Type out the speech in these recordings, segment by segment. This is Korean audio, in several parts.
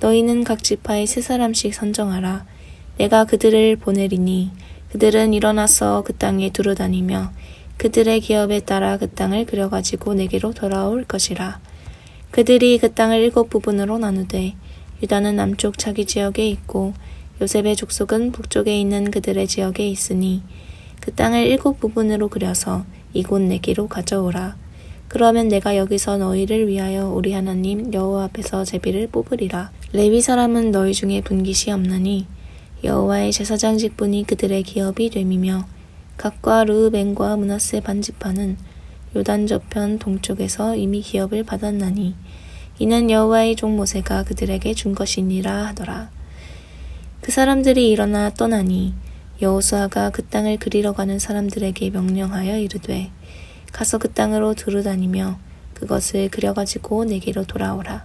너희는 각 지파에 세 사람씩 선정하라. 내가 그들을 보내리니 그들은 일어나서 그 땅에 두루 다니며 그들의 기업에 따라 그 땅을 그려가지고 내게로 돌아올 것이라. 그들이 그 땅을 일곱 부분으로 나누되 유다는 남쪽 자기 지역에 있고 요셉의 족속은 북쪽에 있는 그들의 지역에 있으니 그 땅을 일곱 부분으로 그려서 이곳 내게로 가져오라. 그러면 내가 여기서 너희를 위하여 우리 하나님 여호와 앞에서 제비를 뽑으리라. 레위 사람은 너희 중에 분깃이 없나니 여호와의 제사장 직분이 그들의 기업이 됨이며 각과 르우벤과 문하세 반지파는 요단 저편 동쪽에서 이미 기업을 받았나니 이는 여호와의 종 모세가 그들에게 준 것이니라 하더라. 그 사람들이 일어나 떠나니 여호수아가 그 땅을 그리러 가는 사람들에게 명령하여 이르되 가서 그 땅으로 두루 다니며 그것을 그려가지고 내게로 돌아오라.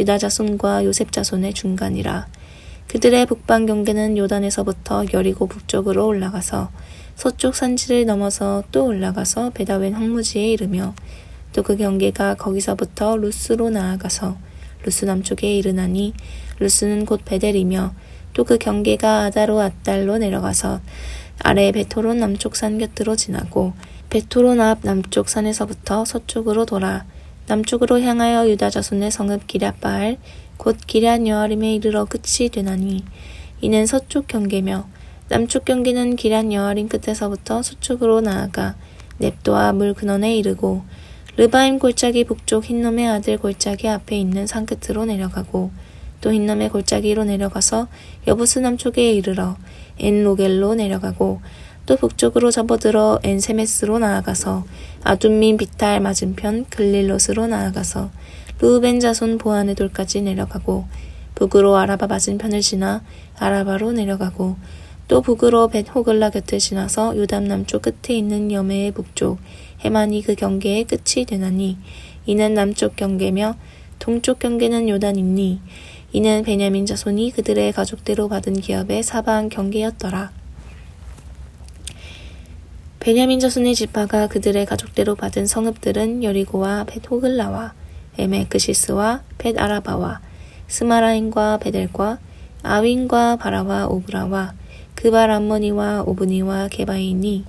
유다 자손과 요셉 자손의 중간이라. 그들의 북방 경계는 요단에서부터 여리고 북쪽으로 올라가서 서쪽 산지를 넘어서 또 올라가서 베다웬 황무지에 이르며 또 그 경계가 거기서부터 루스로 나아가서 루스 남쪽에 이르나니 루스는 곧 베델이며 또 그 경계가 아다로 아달로 내려가서 아래 베토론 남쪽 산 곁으로 지나고 베토론 앞 남쪽 산에서부터 서쪽으로 돌아 남쪽으로 향하여 유다 자손의 성읍 기랴바알 곧 기랴 여아림에 이르러 끝이 되나니 이는 서쪽 경계며 남쪽 경계는 기란 여아린 끝에서부터 서쪽으로 나아가 넵도와 물 근원에 이르고 르바임 골짜기 북쪽 흰놈의 아들 골짜기 앞에 있는 산 끝으로 내려가고 또 흰놈의 골짜기로 내려가서 여부스 남쪽에 이르러 엔로겔로 내려가고 또 북쪽으로 접어들어 엔세메스로 나아가서 아둠민 비탈 맞은편 글릴롯으로 나아가서 루벤 자손 보안의 돌까지 내려가고 북으로 아라바 맞은편을 지나 아라바로 내려가고 또 북으로 벳 호글라 곁을 지나서 요담 남쪽 끝에 있는 여매의 북쪽 해만이 그 경계의 끝이 되나니 이는 남쪽 경계며 동쪽 경계는 요단이니 이는 베냐민 자손이 그들의 가족대로 받은 기업의 사방 경계였더라. 베냐민 자손의 지파가 그들의 가족대로 받은 성읍들은 여리고와 벳호글라와 에메크시스와 벳아라바와 스마라인과 베델과 아윈과 바라와 오브라와 그발 암모니와 오브니와 게바이니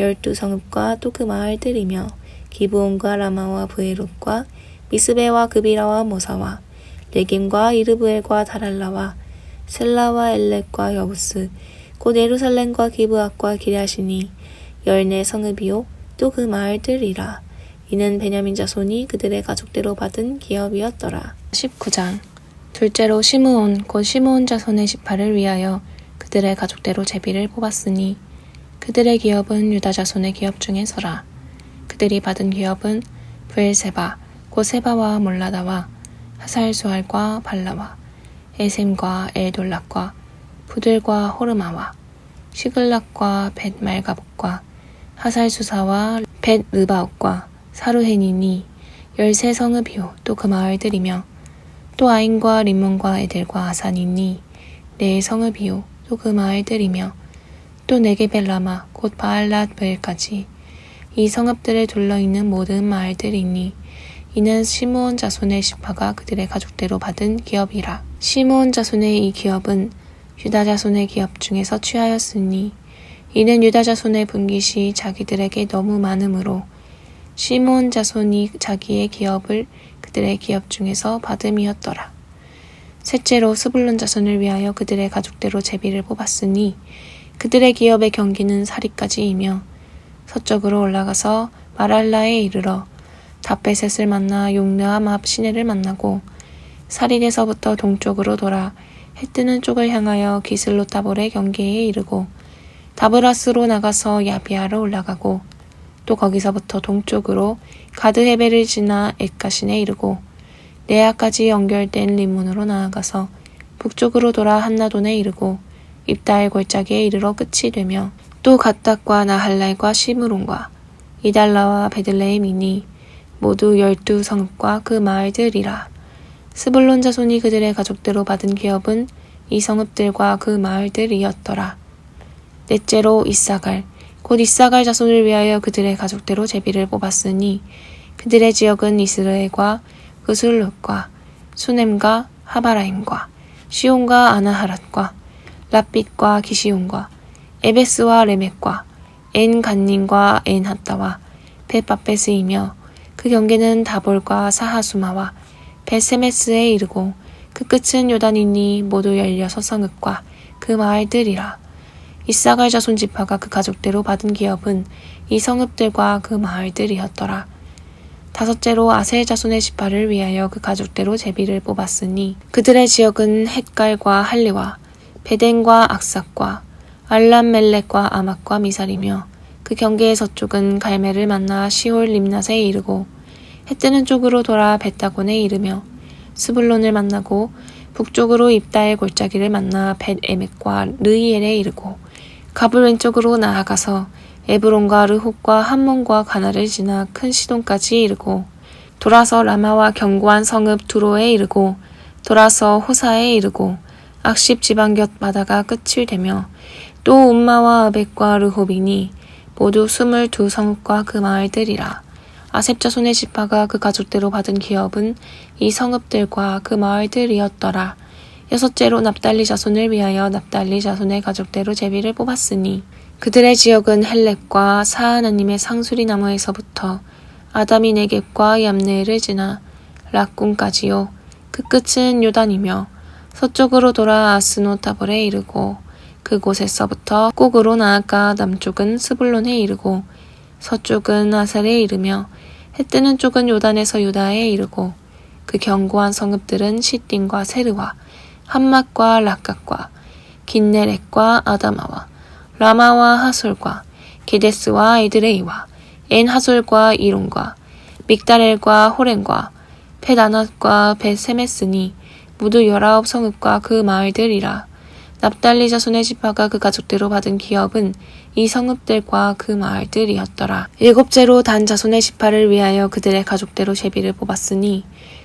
열두 성읍과 또 그 마을들이며 기브온과 라마와 부에롯과 미스베와 그비라와 모사와 레김과 이르브엘과 다랄라와 셀라와 엘렉과 여부스 곧 예루살렘과 기브악과 기랴시니 열네 성읍이요 또 그 마을들이라 이는 베냐민 자손이 그들의 가족대로 받은 기업이었더라. 19장 둘째로 시므온 곧 시므온 자손의 지파를 위하여 그들의 가족대로 제비를 뽑았으니 그들의 기업은 유다 자손의 기업 중에서라. 그들이 받은 기업은 부엘세바 곧 세바와 몰라다와 하살수알과 발라와 에셈과 엘돌락과 부들과 호르마와 시글락과 벳말가복과 하살 수사와 벳 르바옥과 사루헤니니 열세 성읍이요 또 그 마을들이며 또 아인과 림몬과 에델과 아산이니 네 성읍이요 또 그 마을들이며 또 네게벨라마 곧 바알랏 벨까지 이 성읍들을 둘러 있는 모든 마을들이니 이는 시므온 자손의 시파가 그들의 가족대로 받은 기업이라. 시므온 자손의 이 기업은 유다 자손의 기업 중에서 취하였으니 이는 유다 자손의 분깃이 자기들에게 너무 많으므로 시므온 자손이 자기의 기업을 그들의 기업 중에서 받음이었더라. 셋째로 스불론 자손을 위하여 그들의 가족대로 제비를 뽑았으니 그들의 기업의 경기는 사리까지이며 서쪽으로 올라가서 마랄라에 이르러 다베셋을 만나 용느암 시내를 만나고 사린에서부터 동쪽으로 돌아 해 뜨는 쪽을 향하여 기슬로 타볼의 경계에 이르고 다브라스로 나가서 야비아로 올라가고 또 거기서부터 동쪽으로 가드헤베를 지나 엣가신에 이르고 레아까지 연결된 리문으로 나아가서 북쪽으로 돌아 한나돈에 이르고 입다엘 골짜기에 이르러 끝이 되며 또 갓닥과 나할랄과 시므론과 이달라와 베들레헴이니 모두 열두 성읍과 그 마을들이라. 스불론 자손이 그들의 가족대로 받은 기업은 이 성읍들과 그 마을들이었더라. 넷째로 이사갈 곧 이사갈 자손을 위하여 그들의 가족대로 제비를 뽑았으니 그들의 지역은 이스라엘과 그술롯과 수넴과 하바라임과 시온과 아나하랏과 랍빛과 기시온과 에베스와 레멕과 엔간님과 엔하따와 베파베스이며 그 경계는 다볼과 사하수마와 베세메스에 이르고 그 끝은 요단이니 모두 열여섯 성읍과 그 마을들이라. 이사갈 자 손 지파가 그 가족대로 받은 기업은 이 성읍들과 그 마을들이었더라. 다섯째로 아셀 자손의 지파를 위하여 그 가족대로 제비를 뽑았으니 그들의 지역은 헷갈과 할리와 베덴과 악삭과 알람멜렉과 아막과 미살이며 그 경계의 서쪽은 갈멜을 만나 시올 림낫에 이르고 해 뜨는 쪽으로 돌아 벳다곤에 이르며 스불론을 만나고 북쪽으로 입다의 골짜기를 만나 벳 에멕과 르이엘에 이르고 가불 왼쪽으로 나아가서 에브론과 르홉과 함몬과 가나를 지나 큰 시돈까지 이르고 돌아서 라마와 견고한 성읍 두로에 이르고 돌아서 호사에 이르고 악십 지방 곁 바다가 끝을 되며 또 움마와 아벡과 르홉이니 모두 스물두 성읍과 그 마을들이라 아셉 자 손의 지파가 그 가족대로 받은 기업은 이 성읍들과 그 마을들이었더라. 여섯째로 납달리 자손을 위하여 납달리 자손의 가족대로 제비를 뽑았으니 그들의 지역은 헬렉과 사하나님의 상수리 나무에서부터 아다미 네겝과 얌네를 지나 락군까지요. 그 끝은 요단이며 서쪽으로 돌아 아스노 타볼에 이르고 그곳에서부터 꼭으로 나아가 남쪽은 스불론에 이르고 서쪽은 아살에 이르며 해 뜨는 쪽은 요단에서 유다에 이르고 그 견고한 성읍들은 시띵과 세르와 함맛과 락각과 긴네렉과 아다마와 라마와 하솔과 게데스와 에드레이와 엔하솔과 이론과 믹다렐과 호렌과 페다낫과 베세메스니 모두 열아홉 성읍과 그 마을들이라 납달리 자손의 지파가 그 가족대로 받은 기업은 이 성읍들과 그 마을들이었더라. 일곱째로 단 자손의 지파를 위하여 그들의 가족대로 제비를 뽑았으니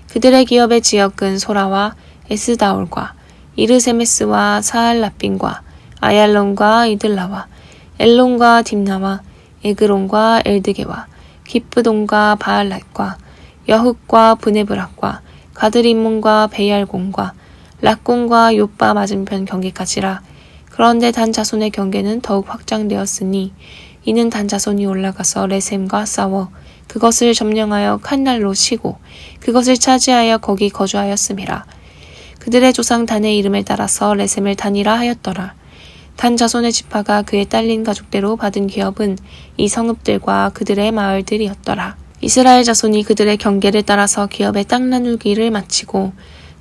그들의 기업의 지역은 소라와 에스다올과 이르세메스와 사알라빈과 아얄론과 이들라와 엘론과 딥나와 에그론과 엘드게와 기프돈과 바알랏과 여흑과 브네브락과 가드림몬과 베얄공과 락공과 요빠 맞은편 경계까지라 그런데 단 자손의 경계는 더욱 확장되었으니 이는 단 자손이 올라가서 레셈과 싸워 그것을 점령하여 칸날로 치고 그것을 차지하여 거기 거주하였음이라. 그들의 조상 단의 이름에 따라서 레셈을 단이라 하였더라. 단 자손의 지파가 그의 딸린 가족대로 받은 기업은 이 성읍들과 그들의 마을들이었더라. 이스라엘 자손이 그들의 경계를 따라서 기업의 땅 나누기를 마치고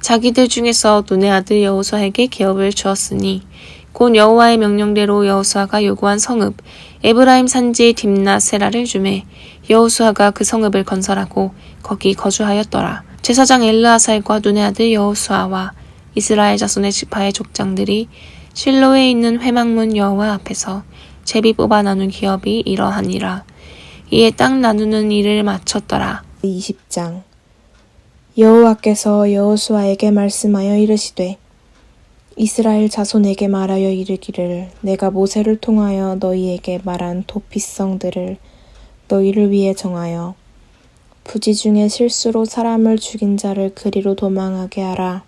자기들 중에서 눈의 아들 여호수아에게 기업을 주었으니 곧 여호와의 명령대로 여호수아가 요구한 성읍 에브라임 산지 딥나 세라를 주매 여호수아가 그 성읍을 건설하고 거기 거주하였더라. 제사장 엘르아살과 눈의 아들 여호수아와 이스라엘 자손의 지파의 족장들이 실로에 있는 회막문 여호와 앞에서 제비 뽑아 나눈 기업이 이러하니라. 이에 땅 나누는 일을 마쳤더라. 20장 여호와께서 여호수아에게 말씀하여 이르시되 이스라엘 자손에게 말하여 이르기를 내가 모세를 통하여 너희에게 말한 도피성들을 너희를 위해 정하여 부지 중에 실수로 사람을 죽인 자를 그리로 도망하게 하라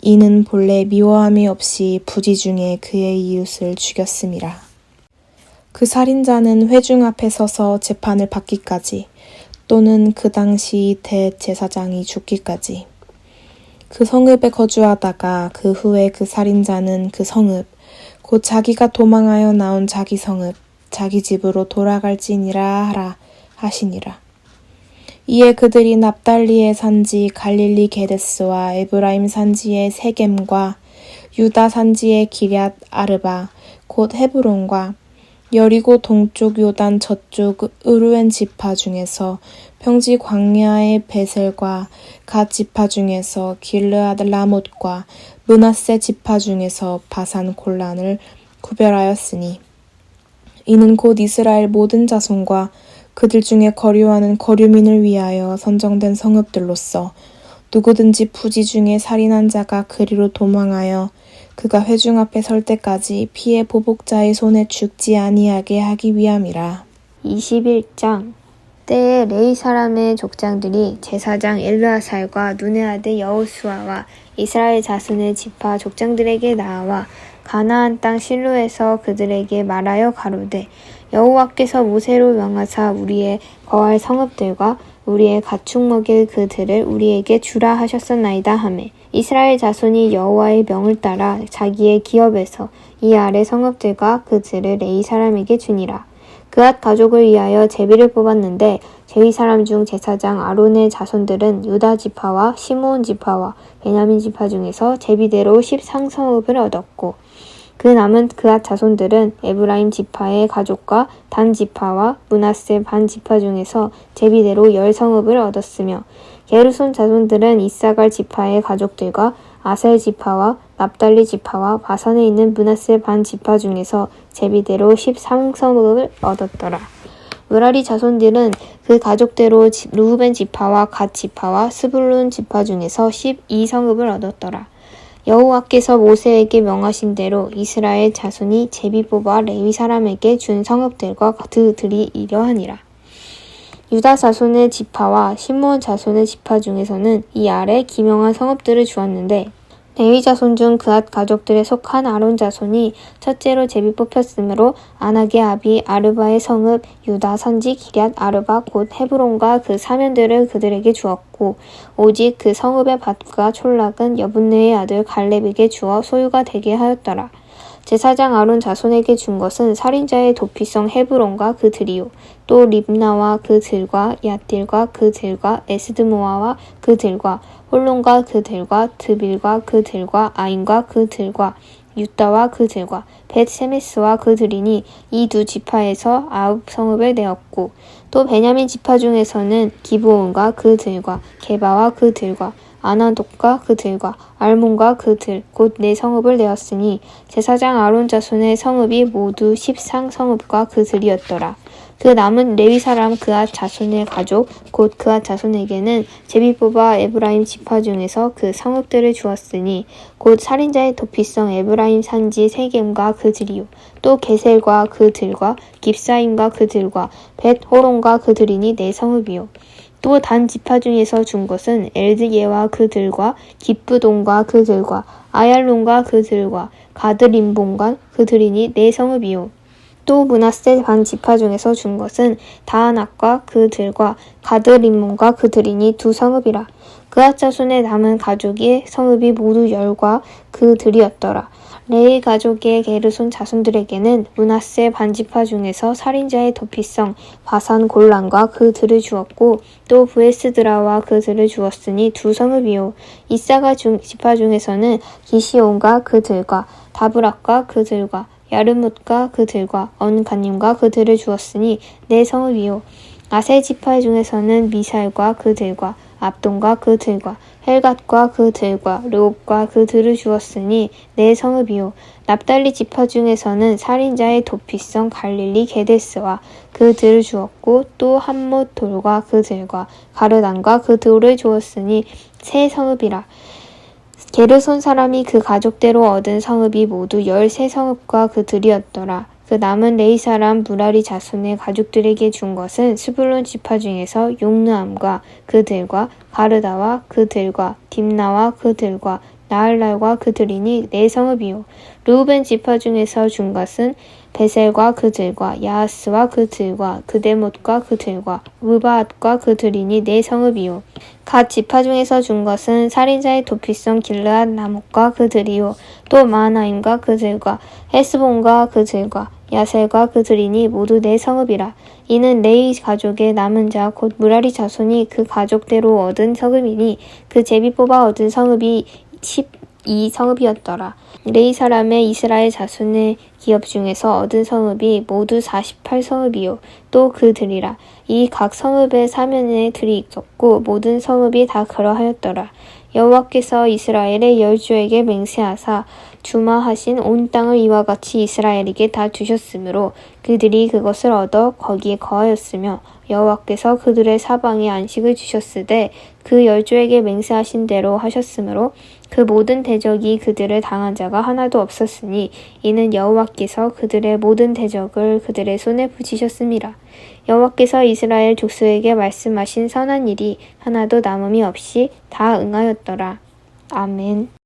이는 본래 미워함이 없이 부지 중에 그의 이웃을 죽였음이라. 그 살인자는 회중 앞에 서서 재판을 받기까지 또는 그 당시 대제사장이 죽기까지 그 성읍에 거주하다가 그 후에 그 살인자는 그 성읍 곧 자기가 도망하여 나온 자기 성읍 자기 집으로 돌아갈지니라 하라 하시니라. 이에 그들이 납달리의 산지 갈릴리 게데스와 에브라임 산지의 세겜과 유다 산지의 기럇 아르바 곧 헤브론과 여리고 동쪽 요단 저쪽 으루엔 지파 중에서 평지 광야의 베셀과 갓 지파 중에서 길르아드 라못과 문하세 지파 중에서 바산 골란을 구별하였으니 이는 곧 이스라엘 모든 자손과 그들 중에 거류하는 거류민을 위하여 선정된 성읍들로서 누구든지 부지 중에 살인한 자가 그리로 도망하여 그가 회중 앞에 설 때까지 피해 보복자의 손에 죽지 아니하게 하기 위함이라. 21장 때에 레이 사람의 족장들이 제사장 엘르아살과 눈의 아들 여호수아와 이스라엘 자손의 지파 족장들에게 나와 가나안 땅 실로에서 그들에게 말하여 가로되 여호와께서 모세로 명하사 우리의 거할 성읍들과 우리의 가축 먹일 그 들을 우리에게 주라 하셨었나이다 하매. 이스라엘 자손이 여호와의 명을 따라 자기의 기업에서 이 아래 성읍들과 그 들을 레이 사람에게 주니라. 그앗 가족을 위하여 제비를 뽑았는데 제위 사람 중 제사장 아론의 자손들은 유다 지파와 시므온 지파와 베냐민 지파 중에서 제비대로 10상성읍을 얻었고 그 남은 그앗 자손들은 에브라임 지파의 가족과 단 지파와 문하세 반 지파 중에서 제비대로 열 성읍을 얻었으며 게르손 자손들은 이사갈 지파의 가족들과 아셀 지파와 납달리 지파와 바산에 있는 문하세 반 지파 중에서 제비대로 13성읍을 얻었더라. 무라리 자손들은 그 가족대로 지- 루벤 지파와 갓 지파와 스불룬 지파 중에서 12성읍을 얻었더라. 여호와께서 모세에게 명하신 대로 이스라엘 자손이 제비 뽑아 레위 사람에게 준 성읍들과 그들이 이러하니라. 유다 자손의 지파와 시므온 자손의 지파 중에서는 이 아래 기명한 성읍들을 주었는데 레위 자손 중 그앗 가족들에 속한 아론 자손이 첫째로 제비 뽑혔으므로 아낙의 아비 아르바의 성읍 유다 산지 기럇 아르바 곧 헤브론과 그 사면들을 그들에게 주었고 오직 그 성읍의 밭과 촌락은 여분네의 아들 갈렙에게 주어 소유가 되게 하였더라. 제사장 아론 자손에게 준 것은 살인자의 도피성 헤브론과 그 들이요 또 립나와 그 들과 야딜과 그 들과 에스드모아와 그 들과 홀론과 그 들과 드빌과 그 들과 아인과 그 들과 유다와 그 들과 벳세메스와 그 들이니 이 두 지파에서 아홉 성읍을 내었고 또 베냐민 지파 중에서는 기브온과 그 들과 게바와 그 들과 아나독과 그 들과 알몬과 그 들, 곧 네 성읍을 내었으니 제사장 아론 자손의 성읍이 모두 십상 성읍과 그 들이었더라. 그 남은 레위 사람 그앗 자손의 가족 곧 그앗 자손에게는 제비 뽑아 에브라임 지파 중에서 그 성읍들을 주었으니 곧 살인자의 도피성 에브라임 산지 세겜과 그 들이요 또 게셀과 그 들과 깁사임과 그 들과 벳 호론과 그 들이니 네 성읍이요 또 단 지파 중에서 준 것은 엘드예와 그들과 기쁘돈과 그들과 아얄론과 그들과 가드림본과 그들이니 네 성읍이요. 또 문하세 반 지파 중에서 준 것은 다하낙과 그들과 가드림몬과 그들이니 두 성읍이라. 그앗 자손의 남은 가족의 성읍이 모두 열과 그들이었더라. 레이 가족의 게르손 자손들에게는 문하세 반지파 중에서 살인자의 도피성 바산 골란과 그들을 주었고 또 부에스드라와 그들을 주었으니 두 성읍이요 이사가 중, 지파 중에서는 기시온과 그들과 다브락과 그들과 야르뭇과 그들과 언가님과 그들을 주었으니 네 성읍 이요. 아세 지파 중에서는 미살과 그들과 압돈과 그들과 헬갓과 그들과 르옵과 그들을 주었으니 네 성읍이요. 납달리 지파 중에서는 살인자의 도피성 갈릴리 게데스와 그들을 주었고 또 한못 돌과 그들과 가르단과 그 돌을 주었으니 세 성읍이라 게르손 사람이 그 가족대로 얻은 성읍이 모두 열세 성읍과 그 들이었더라. 그 남은 레이 사람 무라리 자손의 가족들에게 준 것은 스불론 지파 중에서 용르암과 그들과 가르다와 그들과 딥나와 그들과 나할랄과 그들이니 네 성읍이요. 루벤 지파 중에서 준 것은 베셀과 그들과 야하스와 그들과 그데못과 그들과 무바앗과 그들이니 네 성읍이요. 갓 지파 중에서 준 것은 살인자의 도피성 길르앗 나목과 그들이요. 또 마하나임과 그들과 헤스본과 그들과 야셀과 그들이니 모두 네 성읍이라. 이는 레이 가족의 남은 자 곧 무라리 자손이 그 가족대로 얻은 성읍이니 그 제비 뽑아 얻은 성읍이 12성읍이었더라. 레이 사람의 이스라엘 자손의 기업 중에서 얻은 성읍이 모두 48성읍이요. 또 그들이라. 이 각 성읍의 사면에 들이 있었고 모든 성읍이 다 그러하였더라. 여호와께서 이스라엘의 열주에게 맹세하사 주마하신 온 땅을 이와 같이 이스라엘에게 다 주셨으므로 그들이 그것을 얻어 거기에 거하였으며 여호와께서 그들의 사방에 안식을 주셨으되 그 열주에게 맹세하신 대로 하셨으므로 그 모든 대적이 그들을 당한 자가 하나도 없었으니 이는 여호와께서 그들의 모든 대적을 그들의 손에 붙이셨습니다. 여호와께서 이스라엘 족속에게 말씀하신 선한 일이 하나도 남음이 없이 다 응하였더라. 아멘.